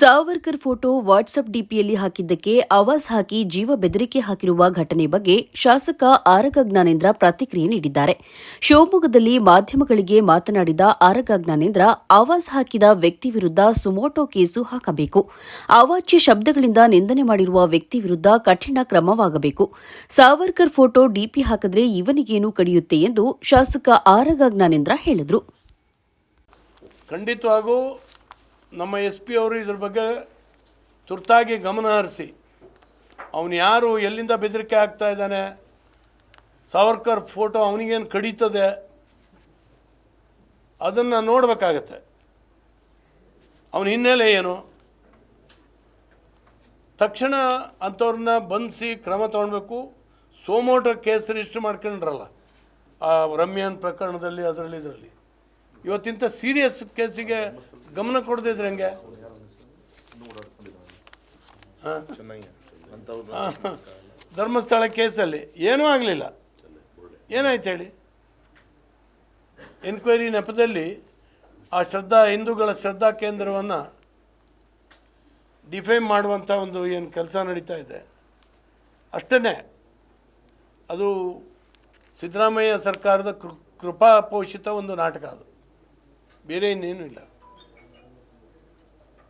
Savarkar photo WhatsApp ಡಿಪಿಯಲ್ಲಿ ಹಾಕಿದ್ದಕ್ಕೆ ಆವಾಜ್ ಹಾಕಿ ಜೀವ ಬೆದರಿಕೆ ಹಾಕಿರುವ ಘಟನೆ ಬಗ್ಗೆ ಶಾಸಕ ಆರಗ ಜ್ಞಾನೇಂದ್ರ ಪ್ರತಿಕ್ರಿಯೆ ನೀಡಿದ್ದಾರೆ. ಶಿವಮೊಗ್ಗದಲ್ಲಿ ಮಾಧ್ಯಮಗಳಿಗೆ ಮಾತನಾಡಿದ ಆರಗ ಜ್ಞಾನೇಂದ್ರ, ಆವಾಜ್ ಹಾಕಿದ ವ್ಯಕ್ತಿ ವಿರುದ್ಧ ಸುಮೋಟೋ ಕೇಸು ಹಾಕಬೇಕು. ಅವಾಚ್ಯ ಶಬ್ದಗಳಿಂದ ನಿಂದನೆ ಮಾಡಿರುವ ವ್ಯಕ್ತಿ ವಿರುದ್ಧ ಕಠಿಣ ಕ್ರಮವಾಗಬೇಕು. ಸಾವರ್ಕರ್ ಫೋಟೋ ಡಿಪಿ ಹಾಕಿದ್ರೆ ಇವನಿಗೇನು ಕಡಿಯುತ್ತೆ ಎಂದು ಶಾಸಕ ಆರಗ ಜ್ಞಾನೇಂದ್ರ ಹೇಳಿದರು. ನಮ್ಮ ಎಸ್ ಪಿ ಅವರು ಇದ್ರ ಬಗ್ಗೆ ತುರ್ತಾಗಿ ಗಮನ ಹರಿಸಿ. ಅವನು ಯಾರು ಎಲ್ಲಿಂದ ಬೆದರಿಕೆ ಆಗ್ತಾ ಇದ್ದಾನೆ? ಸಾವರ್ಕರ್ ಫೋಟೋ ಅವನಿಗೇನು ಕಡಿತದೆ? ಅದನ್ನು ನೋಡಬೇಕಾಗತ್ತೆ. ಅವನ ಹಿನ್ನೆಲೆ ಏನು? ತಕ್ಷಣ ಅಂಥವ್ರನ್ನ ಬಂಧಿಸಿ ಕ್ರಮ ತೊಗೊಳ್ಬೇಕು. ಸೋಮೋಟ ಕೇಸ್ ರಿಜಿಸ್ಟರ್ ಮಾಡ್ಕೊಂಡ್ರಲ್ಲ ಆ ರಮ್ಯಾನ್ ಪ್ರಕರಣದಲ್ಲಿ, ಅದರಲ್ಲಿ, ಇದರಲ್ಲಿ. ಇವತ್ತಿಂಥ ಸೀರಿಯಸ್ ಕೇಸಿಗೆ ಗಮನ ಕೊಡದಿದ್ರೆ ಹಂಗೆ. ಧರ್ಮಸ್ಥಳ ಕೇಸಲ್ಲಿ ಏನೂ ಆಗಲಿಲ್ಲ. ಏನಾಯ್ತು ಹೇಳಿ? ಎನ್ಕ್ವೈರಿ ನೆಪದಲ್ಲಿ ಆ ಶ್ರದ್ಧಾ, ಹಿಂದೂಗಳ ಶ್ರದ್ಧಾ ಕೇಂದ್ರವನ್ನು ಡಿಫೈಮ್ ಮಾಡುವಂಥ ಒಂದು ಏನು ಕೆಲಸ ನಡೀತಾ ಇದೆ. ಅಷ್ಟೇ ಅದು ಸಿದ್ದರಾಮಯ್ಯ ಸರ್ಕಾರದ ಕೃ, ಕೃಪಾಪೋಷಿತ ಒಂದು ನಾಟಕ ಅದು. Viene en la